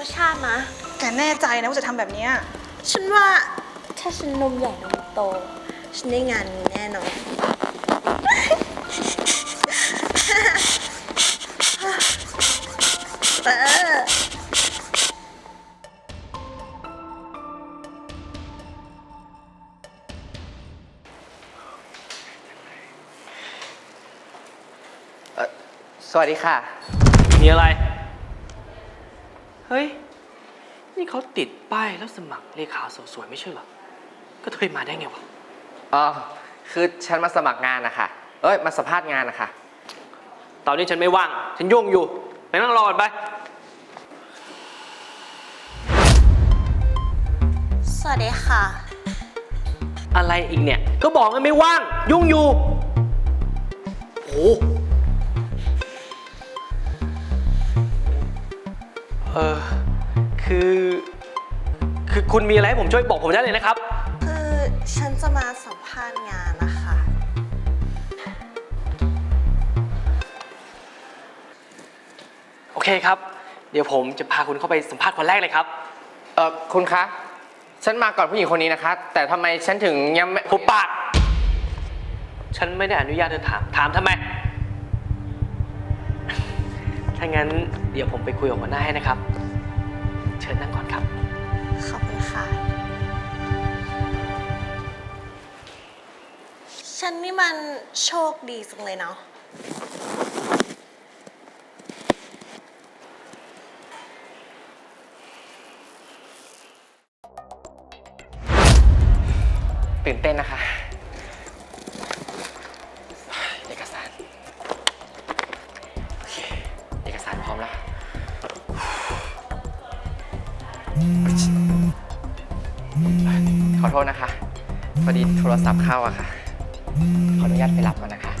มชาตินะแกแน่ใจนะว่าจะทำแบบเนี้ยฉันว่าถ้าฉันนมใหญ่นมโต ฉันได้งานนี้แน่นอน เออเอ่อสวัสดีค่ะ มีอะไร เฮ้ย นี่เขาติดป้ายแล้วสมัครเลขาสวยๆไม่ใช่เหรอ ก็เธอมาได้ไงวะ อ๋อ คือฉันมาสมัครงานนะคะเอ้ย มาสัมภาษณ์งานนะคะ ตอนนี้ฉันไม่ว่าง ฉันยุ่งอยู่ ไปนั่งรอก่อนไป สวัสดีค่ะ อะไรอีกเนี่ย ก็บอกว่าไม่ว่าง ยุ่งอยู่ โอ้ ออคือ คือคุณมีอะไรให้ผมช่วยบอกผมได้เลยนะครับ คือฉันจะมาสัมภาษณ์งานนะคะ โอเคครับ เดี๋ยวผมจะพาคุณเข้าไปสัมภาษณ์คนแรกเลยครับ เออคุณคะ ฉันมาก่อนผู้หญิงคนนี้นะคะ แต่ทำไมฉันถึงยังไม่ หุบปาก ฉันไม่ได้อนุญาตเธอถาม ถามทำไม ถ้างั้นเดี๋ยวผมไปคุยกับหัวหน้าให้นะครับ เชิญนั่งก่อนครับ ขอบคุณค่ะ ฉันนี่มันโชคดีจังเลยเนาะ ตื่นเต้นนะคะ ษนะคะพอดีโทรศัพท์เข้าอะค่ะ ขออนุญาตไปรับก่อนนะคะ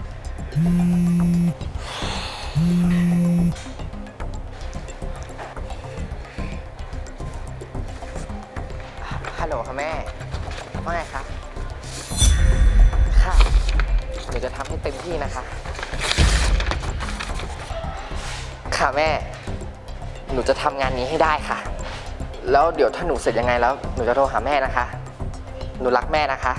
ฮัลโหลค่ะแม่ว่าไงคะค่ะหนูจะทำให้เต็มที่นะคะ ค่ะแม่ หนูจะทำงานนี้ให้ได้ค่ะ แล้วเดี๋ยวถ้าหนูเสร็จยังไงแล้ว หนูจะโทรหาแม่นะคะ หนูรักแม่นะคะ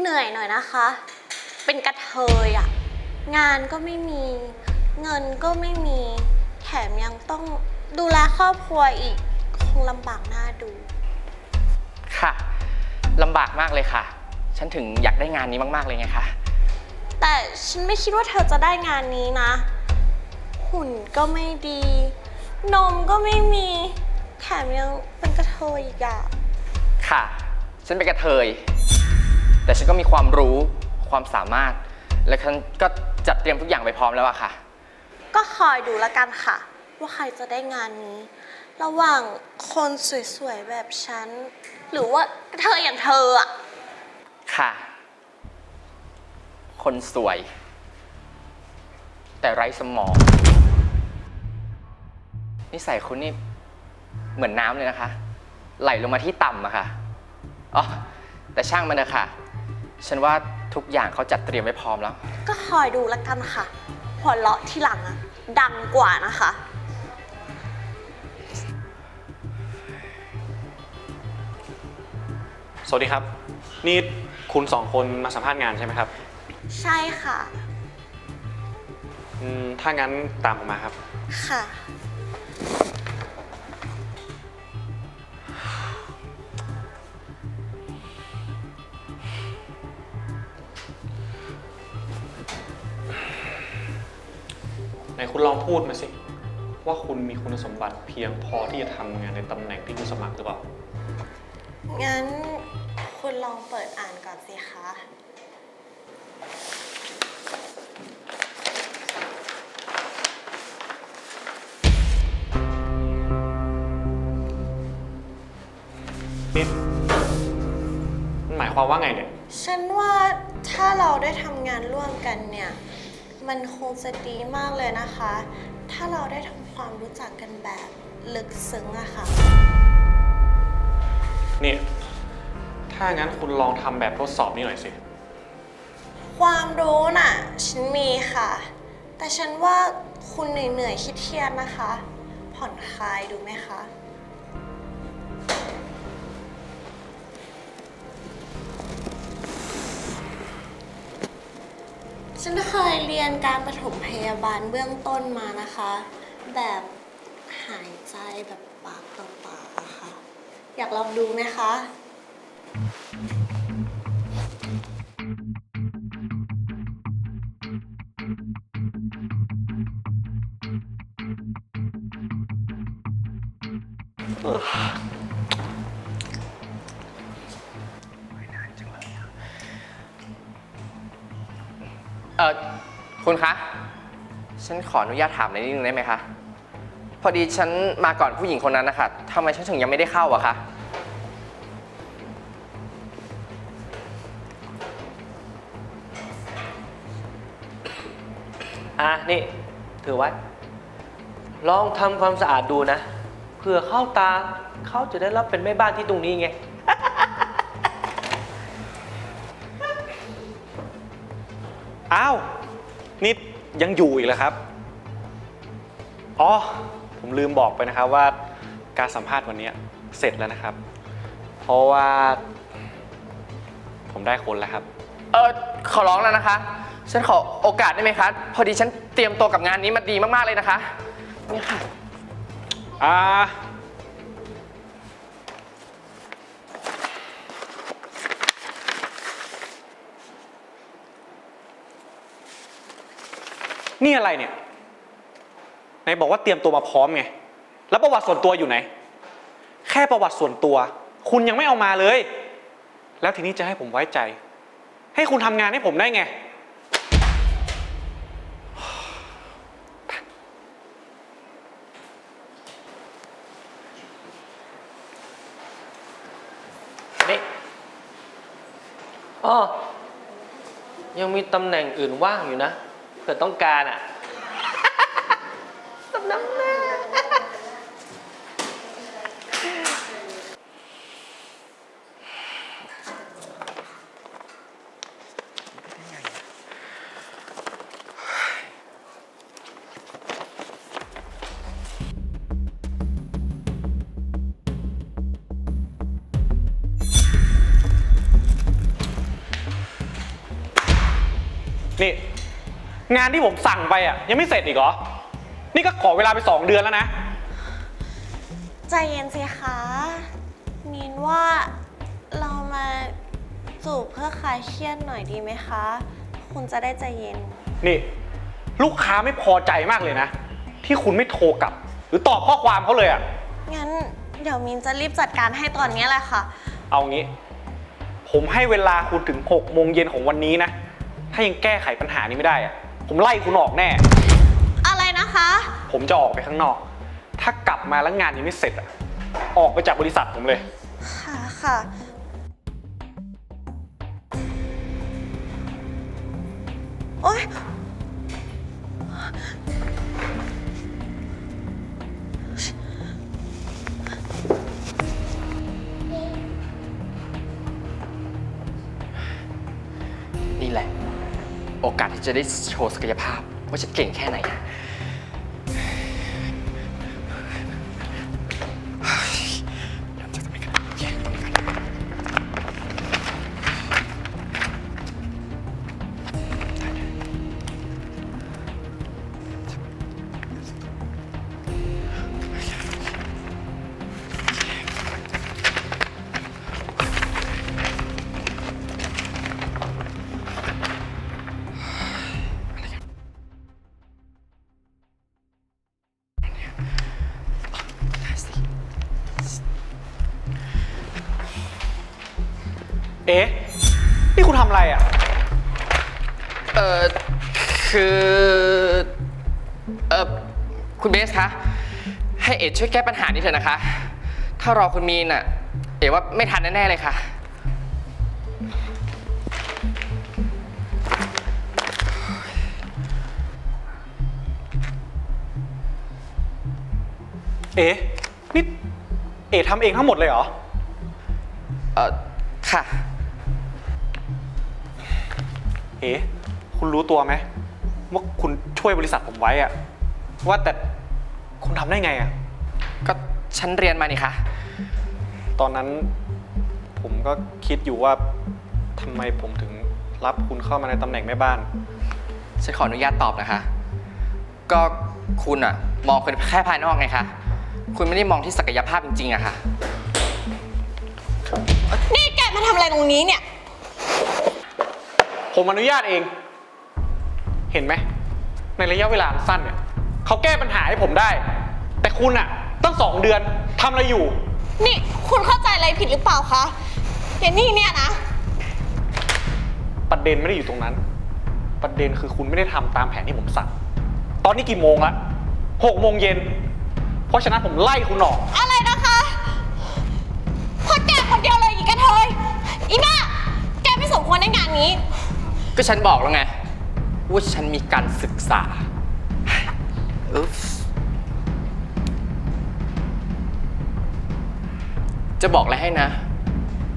เหนื่อยหน่อยนะคะ เป็นกระเทยอะงานก็ไม่มี เงินก็ไม่มี แถมยังต้องดูแลครอบครัวอีก คงลำบากหน้าดู ค่ะลำบากมากเลยค่ะ ฉันถึงอยากได้งานนี้มาก ๆ เลยไงคะ แต่ฉันไม่คิดว่าเธอจะได้งานนี้นะ หุ่นก็ไม่ดี นมก็ไม่มี แถมยังเป็นกระเทยอีกอะค่ะ ฉันเป็นกระเทย แต่ฉันก็มีความรู้ความสามารถ และฉันก็จัดเตรียมทุกอย่างไปพร้อมแล้วอะค่ะ ก็คอยดูแล้วกันค่ะ ว่าใครจะได้งานนี้ ระหว่างคนสวยๆแบบฉัน หรือว่ากระเทยอย่างเธออะค่ะ คนสวย แต่ไร้สมอง นิสัยคุณนี่เหมือนน้ำเลยนะคะ ไหลลงมาที่ต่ำอะค่ะ อ๋อ แต่ช่างมันนะคะฉันว่าทุกอย่างเขาจัดเตรียมไว้พร้อมแล้ว ก็คอยดูแล้วกันค่ะหัวเราะที่หลังอะดังกว่านะคะ สวัสดีครับ นี่คุณสองคนมาสัมภาษณ์งานใช่ไหมครับ ใช่ค่ะ อืมถ้างั้นตามผมมาครับ ค่ะ ไหนคุณลองพูดมาสิ ว่าคุณมีคุณสมบัติเพียงพอที่จะทำงานในตำแหน่งที่คุณสมัครหรือเปล่า งั้นคุณลองเปิดอ่านก่อนสิคะ นี่มันหมายความว่าไงเนี่ย ฉันว่าถ้าเราได้ทำงานร่วมกันเนี่ย มันคงจะดีมากเลยนะคะ ถ้าเราได้ทำความรู้จักกันแบบลึกซึ้งอะค่ะ นี่ ถ้าถ้างั้นคุณลองทำแบบทดสอบนี้หน่อยสิ ความรู้น่ะ ฉันมีค่ะ แต่ฉันว่าคุณเหนื่อยๆคิดเครียดๆนะคะ ผ่อนคลายดูไหมคะ ฉันเคยเรียนการปฐมพยาบาลเบื้องต้นมานะคะ แบบหายใจแบบปากต่อปากอะค่ะ อยากลองดูไหมคะเคุณคะ ฉันขออนุญาตถามหน่อยนิดนึงได้ไหมคะ พอดีฉันมาก่อนผู้หญิงคนนั้นนะคะทำไมฉันถึงยังไม่ได้เข้าอะคะ อะนี่ ถือไว้ ลองทำความสะอาดดูนะเผื่อเข้าตาเขาจะได้รับเป็นแม่บ้านที่ตรงนี้ไง อ้าว นี่ยังอยู่อีกแล้วครับ อ๋อ ผมลืมบอกไปนะครับว่าการสัมภาษณ์วันนี้เสร็จแล้วนะครับ เพราะว่า ผมได้คนแล้วครับ เออขอร้องแล้วนะคะ ฉันขอโอกาสได้ไหมคะ พอดีฉันเตรียมตัวกับงานนี้มาดีมากๆเลยนะคะเนี่ยค่ะ อ่า นี่อะไรเนี่ยไหนบอกว่าเตรียมตัวมาพร้อมไง แล้วประวัติส่วนตัวอยู่ไหน แค่ประวัติส่วนตัว คุณยังไม่เอามาเลย แล้วทีนี้จะให้ผมไว้ใจ ให้คุณทำงานให้ผมได้ไง นี่อ๋อยังมีตำแหน่งอื่นว่างอยู่นะ เผื่อต้องการอะตำน่งหน้านี่ งานที่ผมสั่งไปอะ ยังไม่เสร็จอีกเหรอ นี่ก็ขอเวลาไปสองเดือนแล้วนะ ใจเย็นสิคะมินว่าเรามาจูบเพื่อคลายเครียดหน่อยดีไหมคะ คุณจะได้ใจเย็น นี่ ลูกค้าไม่พอใจมากเลยนะ ที่คุณไม่โทรกลับ หรือตอบข้อความเขาเลยอะ งั้นเดี๋ยวมินจะรีบจัดการให้ตอนนี้แหละค่ะ เอางี้ ผมให้เวลาคุณถึง6โมงเย็นของวันนี้นะ ถ้ายังแก้ไขปัญหานี้ไม่ได้อะ ผมไล่คุณออกแน่ อะไรนะคะ ผมจะออกไปข้างนอก ถ้ากลับมาแล้วงานยังไม่เสร็จอะออกไปจากบริษัทผมเลย ค่ะค่ะ โอ๊ย จะได้โชว์ศักยภาพ ว่าฉันเก่งแค่ไหน เอ๊ะ นี่คุณทำอะไรอะ เออคือ เออคุณเบสคะ ให้เอ็ดช่วยแก้ปัญหานี้เถอะนะคะ ถ้ารอคุณมีนอะ เอ๋ว่าไม่ทันแน่ ๆ เลยค่ะ เอ๊ะ นี่ เอ๊ะทำเองทั้งหมดเลยเหรอ เออค่ะ เอ๋คุณรู้ตัวไหมว่าคุณช่วยบริษัทผมไว้อะว่าแต่คุณทำได้ไงอะก็ฉันเรียนมานี่คะตอนนั้นผมก็คิดอยู่ว่าทำไมผมถึงรับคุณเข้ามาในตำแหน่งแม่บ้าน ฉันขออนุญาตตอบนะคะ ก็คุณอะมองคนแค่ภายนอกไงคะคุณไม่ได้มองที่ศักยภาพจริงๆอะค่ะ นี่แกมาทำอะไรตรงนี้เนี่ย ผมอนุญาตเอง เห็นไหม ในระยะเวลาอันสั้นเนี่ยเขาแก้ปัญหาให้ผมได้ แต่คุณอะตั้งสองเดือนทำอะไรอยู่ นี่คุณเข้าใจอะไรผิดหรือเปล่าคะเยนนี่เนี่ยนะ ประเด็นไม่ได้อยู่ตรงนั้น ประเด็นคือคุณไม่ได้ทำตามแผนที่ผมสั่ง ตอนนี้กี่โมงละหกโมงเย็น เพราะฉะนั้นผมไล่คุณออก อะไรนะคะเพราะแกคนเดียวเลยอีกกระเทยอีบ้าแกไม่สมควรในงานนี้ ก็ฉันบอกแล้วไง ว่าฉันมีการศึกษาอุ๊บจะบอกอะไรให้นะ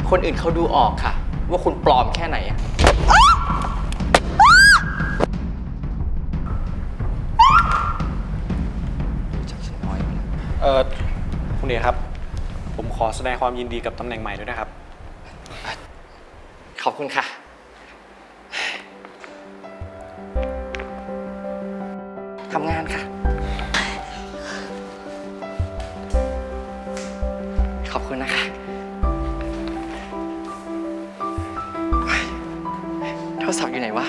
คนอื่นเขาดูออกค่ะ ว่าคุณปลอมแค่ไหนอะจับฉันน้อยไปนะเออคุณเอกครับ ผมขอแสดงความยินดีกับตำแหน่งใหม่ด้วยนะครับ ขอบคุณค่ะ ทำงานค่ะ ขอบคุณนะคะ โทรศัพท์อยู่ไหนวะ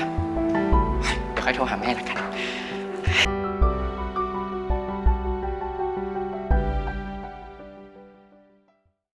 เดี๋ยวค่อยโทรหาแม่ละกัน